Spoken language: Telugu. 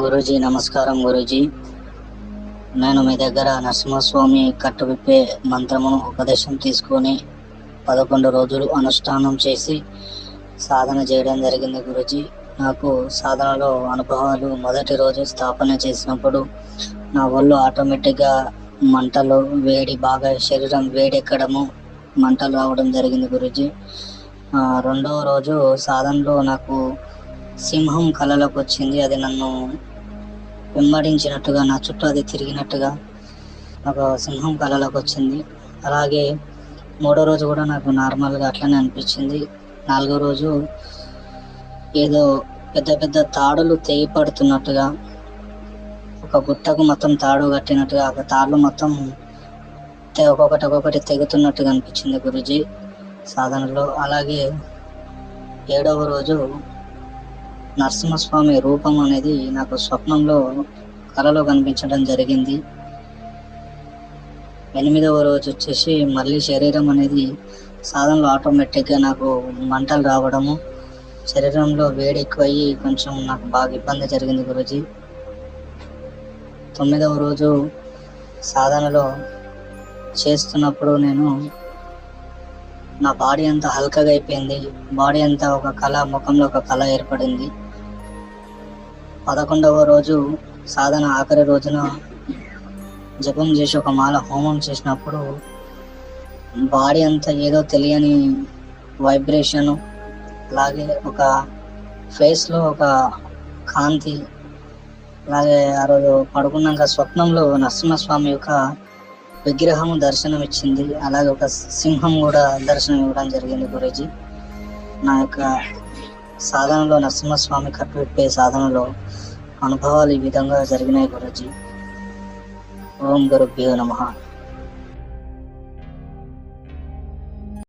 గురూజీ నమస్కారం గురూజీ. నేను మీ దగ్గర నరసింహస్వామి కట్టువిప్పే మంత్రమును ఉపదేశం తీసుకొని పదకొండు రోజులు అనుష్ఠానం చేసి సాధన చేయడం జరిగింది గురూజీ. నాకు సాధనలో అనుభవాలు మొదటి రోజు స్థాపన చేసినప్పుడు నా ఒళ్ళు ఆటోమేటిక్గా మంటలు వేడి బాగా శరీరం వేడెక్కడము మంటలు రావడం జరిగింది గురూజీ. రెండవ రోజు సాధనలో నాకు సింహం కళలోకి వచ్చింది. అది నన్ను వెంబడించినట్టుగా నా చుట్టూ అది తిరిగినట్టుగా ఒక సింహం కళలోకి వచ్చింది. అలాగే మూడో రోజు కూడా నాకు నార్మల్గా అట్లనే అనిపించింది. నాలుగో రోజు ఏదో పెద్ద పెద్ద తాడులు తెగిపడుతున్నట్టుగా ఒక గుట్టకు మొత్తం తాడు కట్టినట్టుగా ఒక తాడులు మొత్తం ఒక్కొక్కటి ఒక్కొక్కటి తెగుతున్నట్టుగా అనిపించింది గురుజీ సాధనలో. అలాగే ఏడవ రోజు నరసింహస్వామి రూపం అనేది నాకు స్వప్నంలో కలలో కనిపించడం జరిగింది. ఎనిమిదవ రోజు వచ్చేసి మళ్ళీ శరీరం అనేది సాధనలో ఆటోమేటిక్గా నాకు మంటలు రావడము శరీరంలో వేడి ఎక్కువయ్యి కొంచెం నాకు బాగా ఇబ్బంది జరిగింది గురుజీ. తొమ్మిదవ రోజు సాధనలో చేస్తున్నప్పుడు నేను నా బాడీ అంతా హల్కగా అయిపోయింది. బాడీ అంతా ఒక కళ ముఖంలో ఒక కళ ఏర్పడింది. పదకొండవ రోజు సాధన ఆఖరి రోజున జపం చేసి ఒక మాల హోమం చేసినప్పుడు బాడీ అంతా ఏదో తెలియని వైబ్రేషన్ అలాగే ఒక ఫేస్లో ఒక కాంతి అలాగే ఆ రోజు పడుకున్నాక స్వప్నంలో నరసింహస్వామి యొక్క విగ్రహం దర్శనం ఇచ్చింది అలాగే ఒక సింహం కూడా దర్శనం ఇవ్వడం జరిగింది గురూజీ. నా యొక్క సాధనలో నరసింహస్వామి కట్టువిప్పే సాధనలో అనుభవాలు ఈ విధంగా జరిగినాయి గురుజీ. ఓం గురుభ్యో నమః.